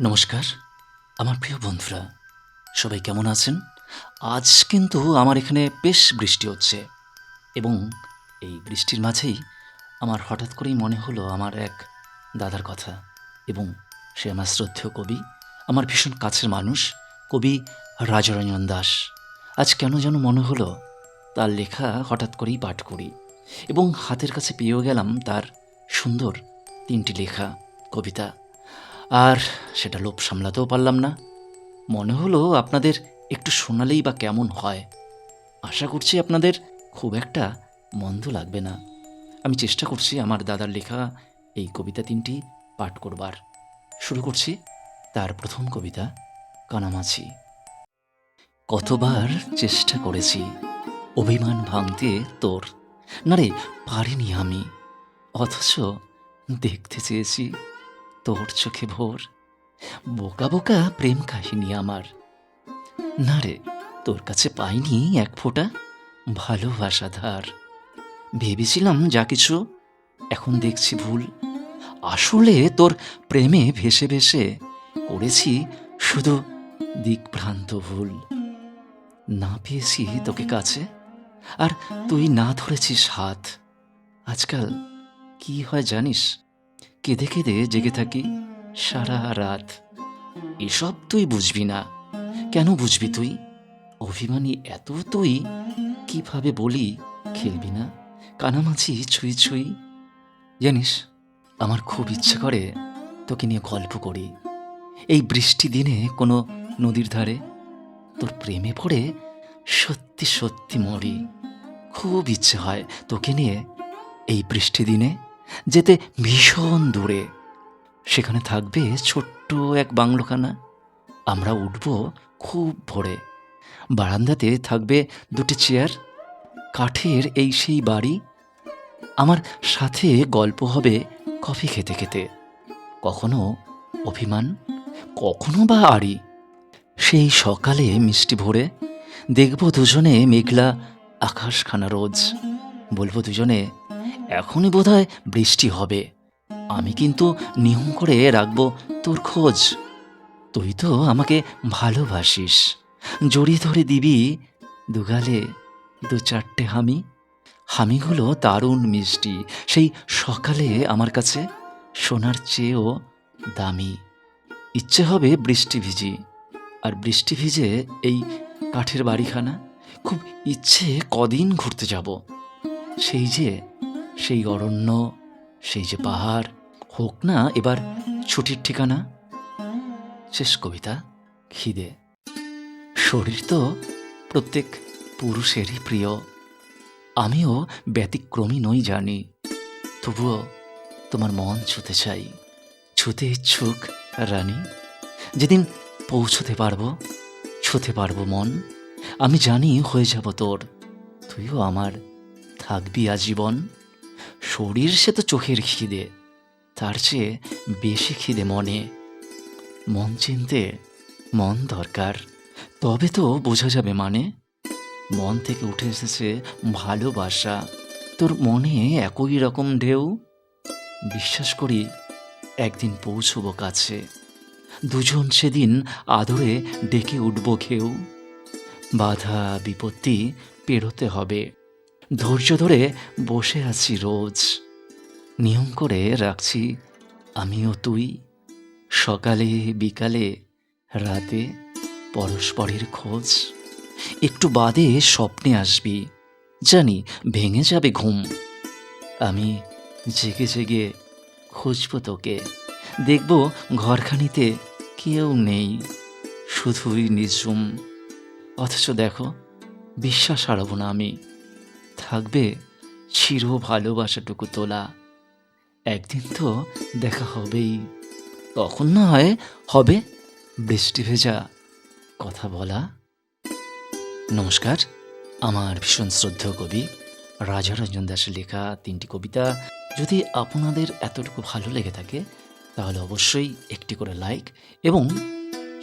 নমস্কার, আমার প্রিয় বন্ধুরা, সবাই কেমন আছেন? আজ কিন্তু আমার এখানে বেশ বৃষ্টি হচ্ছে এবং এই বৃষ্টির মাঝেই আমার হঠাৎ করেই মনে হলো আমার এক দাদার কথা এবং সে আমার শ্রদ্ধেয় কবি, আমার ভীষণ কাছের মানুষ, কবি রাজরঞ্জন দাস। আজ কেন যেন মনে হলো তার লেখা হঠাৎ করেই পাঠ করি এবং হাতের কাছে পেয়েও গেলাম তার সুন্দর তিনটি লেখা, কবিতা। আর সেটা লোভ সামলাতেও পারলাম না। মনে হলো আপনাদের একটু শোনালেই বা কেমন হয়। আশা করছি আপনাদের খুব একটা মন্দ লাগবে না। আমি চেষ্টা করছি আমার দাদার লেখা এই কবিতা তিনটি পাঠ করবার। শুরু করছি তার প্রথম কবিতা, কানামাছি। কতবার চেষ্টা করেছি, অভিমান ভাঙতে তোর। না রে, পারিনি আমি, অথচ দেখতে চেয়েছি। তোর চোখে ভোর। বোকা বোকা প্রেম কাহিনী আমার। না রে, তোর কাছে পাইনি এক ফোঁটা ভালোবাসা ধার। ভেবেছিলাম যা কিছু, এখন দেখছি ভুল। আসলে তোর প্রেমে ভেসে ভেসে করেছি শুধু দিকভ্রান্ত ভুল। না পেয়েছি তোকে কাছে, আর তুই না ধরেছিস হাত। আজকাল কি হয় জানিস? কেঁদে কেঁদে জেগে থাকি, সারা রাত। এসব তুই বুঝবি না। কেন বুঝবি তুই? অভিমানী এত তুই, কীভাবে বলি খেলবি না? কানামাছি ছুঁই ছুঁই। জানিস, আমার খুব ইচ্ছে করে তোকে নিয়ে গল্প করি। এই বৃষ্টি দিনে কোনো নদীর ধারে তোর প্রেমে পড়ে সত্যি সত্যি মরি। খুব ইচ্ছে হয় তোকে নিয়ে এই বৃষ্টি দিনে যেতে ভীষণ দূরে। সেখানে থাকবে ছোট্ট এক বাংলোখানা। আমরা উঠব খুব ভোরে। বারান্দাতে থাকবে দুটি চেয়ার, কাঠের এই সেই বাড়ি। আমার সাথে গল্প হবে কফি খেতে খেতে। কখনো অভিমান, কখনো বা আড়ি। সেই সকালে মিষ্টি ভোরে দেখব দুজনে মেঘলা আকাশখানা রোজ। বলব দুজনে এখনই বোধহয় বৃষ্টি হবে। আমি কিন্তু নিয়ম করে রাখব তোর খোঁজ। তুই তো আমাকে ভালোবাসিস। জড়িয়ে ধরে দিবি দুগালে দু চারটে হামি। হামিগুলো দারুণ মিষ্টি। সেই সকালে আমার কাছে সোনার চেয়েও দামি। ইচ্ছে হবে বৃষ্টি ভিজি। আর বৃষ্টি ভিজে এই কাঠের বাড়িখানা খুব ইচ্ছে কদিন ঘুরতে যাব। সেই যে সেই অরণ্য, সেই যে পাহাড়, হোক না, এবার ছুটির ঠিকানা। শেষ কবিতা, খিদে। শরীর তো প্রত্যেক পুরুষেরই প্রিয়। আমিও ব্যতিক্রমী নই জানি। তবুও তোমার মন ছুতে চাই। ছুতে ইচ্ছুক রানী। যেদিন পৌঁছতে পারব, ছুতে পারব মন। আমি জানি হয়ে যাব তোর। তুইও আমার থাকবি আজীবন। শরীর সে তো চোখের খিদে, তার চেয়ে বেশি খিদে মনে। মন চিনতে মন দরকার, তবে তো বোঝা যাবে মানে। মন থেকে উঠে এসেছে ভালোবাসা, তোর মনে একই রকম ঢেউ। বিশ্বাস করি, একদিন পৌঁছবো কাছে। দুজন সেদিন আদরে ডেকে উঠব খেউ। বাধা বিপত্তি পেরোতে হবে। ধৈর্য ধরে বসে আছি রোজ। নিয়ম করে রাখছি, আমিও তুই। সকালে, বিকালে, রাতে, পরস্পরের খোঁজ। একটু বাদে স্বপ্নে আসবি, জানি ভেঙে যাবে ঘুম। আমি জেগে জেগে খুঁজব তোকে। দেখব ঘরখানিতে কেউ নেই, শুধুই নিঝুম। অথচ দেখো, বিশ্বাস হারাবো না আমি। থাকবে, চির ভালোবাসাটুকু তোলা। একদিন তো দেখা হবেই। তখন না হয় হবে, বৃষ্টি ভেজা কথা বলা। নমস্কার, আমার ভীষণ শ্রদ্ধেয় কবি রাজা রঞ্জন দাসের লেখা তিনটি কবিতা। যদি আপনাদের এতটুকু ভালো লেগে থাকে, তাহলে অবশ্যই একটি করে লাইক এবং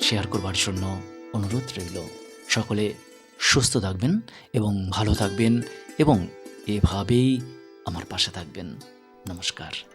শেয়ার করবার জন্য অনুরোধ রইল। সকলে সুস্থ থাকবেন এবং ভালো থাকবেন। এবং এভাবেই আমার পাশে থাকবেন। নমস্কার।